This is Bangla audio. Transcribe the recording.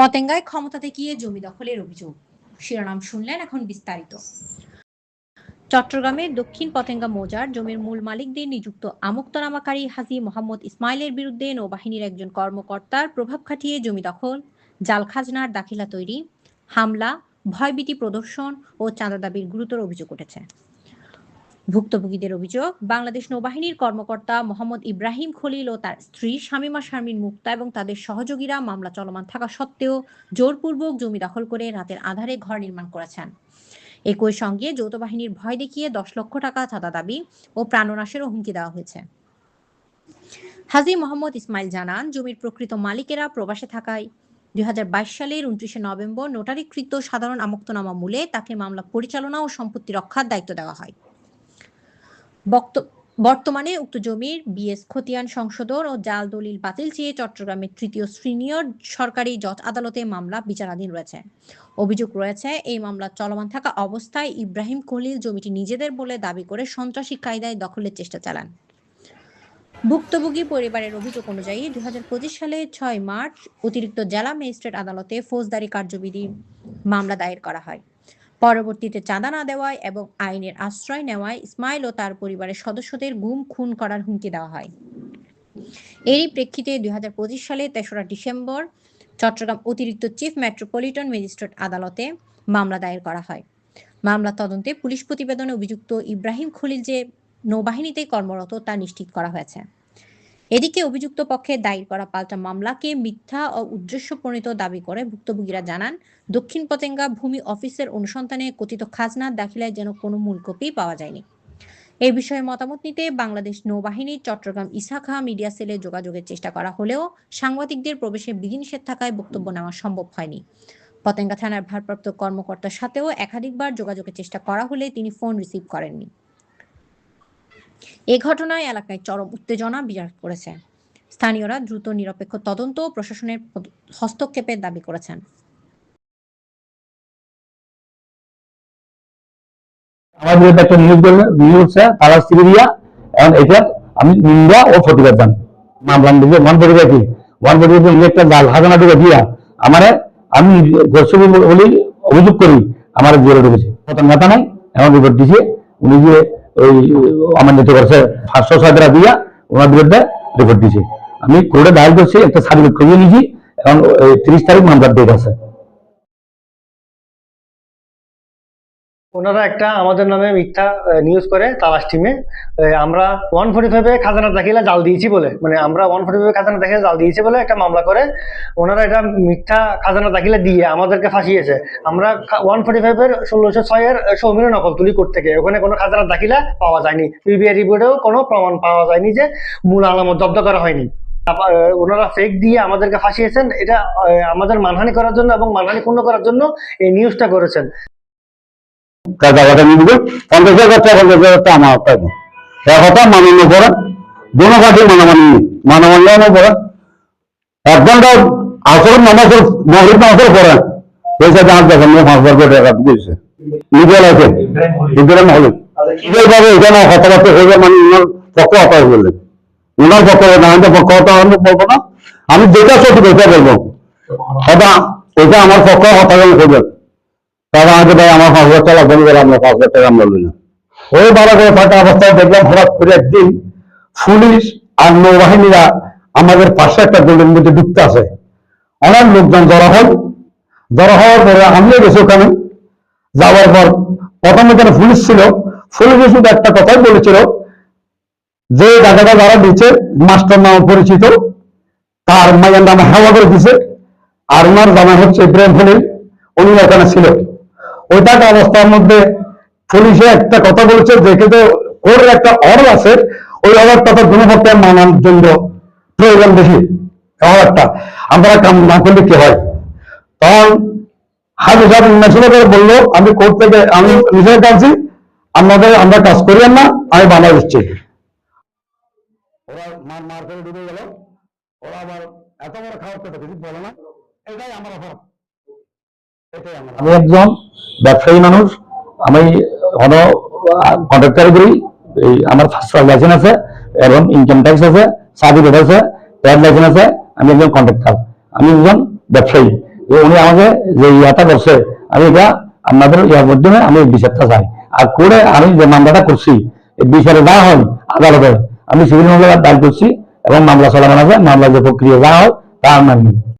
পতেঙ্গায় ক্ষমতা দেখিয়ে জমি দখলের অভিযোগ। শিরোনাম শুনলেন এখন বিস্তারিত। চট্টগ্রামের দক্ষিণ পতেঙ্গা মৌজার জমির মূল মালিকদের নিযুক্ত আমোক্তনামাকারী হাজি মোহাম্মদ ইসমাইলের বিরুদ্ধে নৌবাহিনীর একজন কর্মকর্তার প্রভাব খাটিয়ে জমি দখল, জাল খাজনার দাখিলা তৈরি, হামলা, ভয়ভীতি প্রদর্শন ও চাঁদা দাবির গুরুতর অভিযোগ উঠেছে। ভুক্তভোগীদের অভিযোগ, বাংলাদেশ নৌবাহিনীর কর্মকর্তা মোহাম্মদ ইব্রাহিম খলিল ও তার স্ত্রী শামীমা শারমিন মুক্তা এবং তাদের সহযোগীরা মামলা চলমান থাকা সত্ত্বেও জোরপূর্বক জমি দখল করে রাতের আধারে ঘর নির্মাণ করেছেন। একই সঙ্গে যৌথ বাহিনীর ভয় দেখিয়ে দশ লক্ষ টাকা চাঁদা দাবি ও প্রাণনাশেরও হুমকি দেওয়া হয়েছে। হাজি মোহাম্মদ ইসমাইল জানান, জমির প্রকৃত মালিকেরা প্রবাসে থাকায় দুই হাজার বাইশ সালের উনত্রিশে নভেম্বর নোটারিকৃত সাধারণ আমোক্তনামা মূলে তাকে মামলা পরিচালনা ও সম্পত্তি রক্ষার দায়িত্ব দেওয়া হয়। বর্তমানে উক্ত জমির বিএস খতিয়ান সংশোধন ও জাল দলিল বাতিল চেয়ে চট্টগ্রামের তৃতীয় সিনিয়র সরকারি জজ আদালতে মামলা বিচারাধীন রয়েছে। অভিযোগ রয়েছে, এই মামলা চলমান থাকা অবস্থায় ইব্রাহিম খলিল জমিটি নিজেদের বলে দাবি করে সন্ত্রাসী কায়দায় দখলের চেষ্টা চালান। ভুক্তভোগী পরিবারের অভিযোগ অনুযায়ী দুই হাজার পঁচিশ সালে ছয় মার্চ অতিরিক্ত জেলা ম্যাজিস্ট্রেট আদালতে ফৌজদারি কার্যবিধি মামলা দায়ের করা হয়। পরবর্তীতে চাঁদা না দেওয়ায় এবং আইনের আশ্রয় নেওয়ায় ইসমাইল ও তার পরিবারের সদস্যদের গুম, খুন করার হুমকি দেওয়া হয়। এরই প্রেক্ষিতে দুই সালে তেসরা ডিসেম্বর চট্টগ্রাম অতিরিক্ত চিফ মেট্রোপলিটন ম্যাজিস্ট্রেট আদালতে মামলা দায়ের করা হয়। মামলা তদন্তে পুলিশ প্রতিবেদনে অভিযুক্ত ইব্রাহিম খলিল যে নৌবাহিনীতে কর্মরত তা নিশ্চিত করা হয়েছে। এদিকে অভিযুক্ত পক্ষে দায়ের করা পাল্টা মামলাকে মিথ্যা ও উদ্দেশ্য প্রণীত দাবি করে ভুক্তভোগীরা জানান, দক্ষিণ পতেঙ্গা ভূমি অফিসের অনুসন্ধানে কথিত খাজনা দাখিলায় যেন কোনো মূল কপি পাওয়া যায়নি। এই বিষয়ে মতামত নিতে বাংলাদেশ নৌবাহিনীর চট্টগ্রাম ইসাখা মিডিয়া সেলে যোগাযোগের চেষ্টা করা হলেও সাংবাদিকদের প্রবেশে বিধিনিষেধ থাকায় বক্তব্য নেওয়া সম্ভব হয়নি। পতেঙ্গা থানার ভারপ্রাপ্ত কর্মকর্তার সাথেও একাধিকবার যোগাযোগের চেষ্টা করা হলে তিনি ফোন রিসিভ করেননি। এ ঘটনায় এলাকায় চরম উত্তেজনা বিরাজ করেছে। স্থানীয়রা দ্রুত নিরপেক্ষ তদন্ত ও প্রশাসনের হস্তক্ষেপের দাবি করেছেন। বিরুদ্ধে একটা নিউজ নিউজ তারা সিরিয়া এটা আমি নিন্দা ও প্রতিবাদ জানি মামলা দিকে ওয়ান কি? ওয়ান হাজানা দিয়া আমার আমি গোসবি বলি অভিযোগ করি, আমার জেলে ঢুকেছে। নেতা নাই এমন রিপোর্ট দিছে, উনি যে ওই আমার করেছে, পাঁচশো ছয়টা দিয়া ওনার বিরুদ্ধে রিপোর্ট দিয়েছে। আমি কোর্টে দায়ের করছি, একটা সার্টিফিকেট করিয়ে নিয়েছি, এখন তিরিশ তারিখ মামলার ডেট আছে। ওনারা একটা আমাদের নামে মিথ্যা নিউজ করে তালাশ টিমে আমরা ওয়ান ফোর্টি ফাইভে খাজানা দাখিলা জাল দিয়েছি বলে। মানে আমরা ওয়ান ফোর্টি ফাইভে খাজানা দাখিলা জাল দিয়েছি বলে একটা মামলা করে। ওনারা এটা মিথ্যা খাজানা দাখিলা দিয়ে আমাদেরকে ফাঁসিয়েছে। আমরা ওয়ান ফোর্টি ফাইভের ষোলোশো ছয়ের সৌমির নকল তুলি করতে গিয়ে ওখানে কোনো খাজানা দাখিলা পাওয়া যায়নি। পিবিআই রিপোর্টেও কোনো প্রমাণ পাওয়া যায়নি যে মূল আলামত জব্দ করা হয়নি। ওনারা ফেক দিয়ে আমাদেরকে ফাঁসিয়েছেন। এটা আমাদের মানহানি করার জন্য এবং মানহানি পূর্ণ করার জন্য এই নিউজটা করেছেন। তার জায়গাটা নিয়ে দেবো পঞ্চাশ হাজার টাকা, পঞ্চাশ হাজার টাকা আমার পাইবো এক কথা মানানো করে দোনো পার্টি মানামানি মানামান্য করে এক ঘণ্টা আসর নামাজের মহিল নামাজের এই সাথে আমার দেখেন পাঁচ করে টাকা দিয়েছে। নিজের আছে। ইব্রাহিম হলিক নিজের ভাবে এখানে কথাবার্তা হয়ে যায় মানে ওনার পক্ষ কথা বললেন ওনার পক্ষ না আমাদের পক্ষ কথা আমি বলব না। আমি যেটা সত্যি ওইটা বলব। কথা ওইটা আমার পক্ষ কথা বলবেন তারা আগে ভাই আমার পাঁচ হাজার টাকা বলে আমরা পাঁচ হাজার টাকা আমরা না। ওই বারো করে থাকা অবস্থায় দেখলাম হঠাৎ করে একদিন পুলিশ আর নৌবাহিনীরা আমাদের পাশে একটা দলের মধ্যে ঢুকতে আছে অনেক লোকজন জড়ো হয়। জড়ো হওয়ার পরে আমিও গেছি ওখানে। যাওয়ার পর প্রথমে এখানে পুলিশ ছিল, পুলিশ শুধু একটা কথাই বলেছিল যে জায়গাটা যারা দিচ্ছে মাস্টার নামে পরিচিত, তার মায়ের নামে হাওয়া করে দিছে আর ওনার জামা হচ্ছে ইব্রাহিম খলিল, উনি ওখানে ছিল ওই থাকা অবস্থার মধ্যে পুলিশে একটা কথা বলেছে যে কিন্তু ওর একটা অর্ডার আছে, ওই অর্ডারটা তো গুণপক্ষের মানার জন্য প্রয়োজন বেশি। অর্ডারটা আমরা কাম না করলে কি হয়? তখন হাজি সাহেব মেশিনে করে বলল, আমি কোর্ট থেকে, আমি নিজের কাছে আমাদের আমরা কাজ করি না, আমি বানা দিচ্ছি। ওরা মার মার করে ডুবে গেল। ওরা আবার এত বড় খাওয়ার কথা কিছু বলে না। এটাই আমার অভাব আমি একজন ব্যবসায়ী মানুষ, আমি হলো কন্ট্রাক্টর করি। এই আমার ফার্স্ট লাইসেন্স আছে, এবং ইনকাম ট্যাক্স আছে সার্টিফিকেট আছে ট্রেড লাইসেন্স আছে, আমি একজন কন্ট্রাক্টর আমি একজন ব্যবসায়ী। উনি আমাকে যে ইয়াটা করছে, আমি এটা আপনাদের ইয়ার মাধ্যমে আমি বিচারটা চাই। আর করে আমি যে মামলাটা করছি, এই বিচারে যা হয় আদালতে। আমি সিভিল মামলা দায়ের করছি, এবং মামলা চলমান আছে, মামলা যে প্রক্রিয়া যা হয়, তা আমি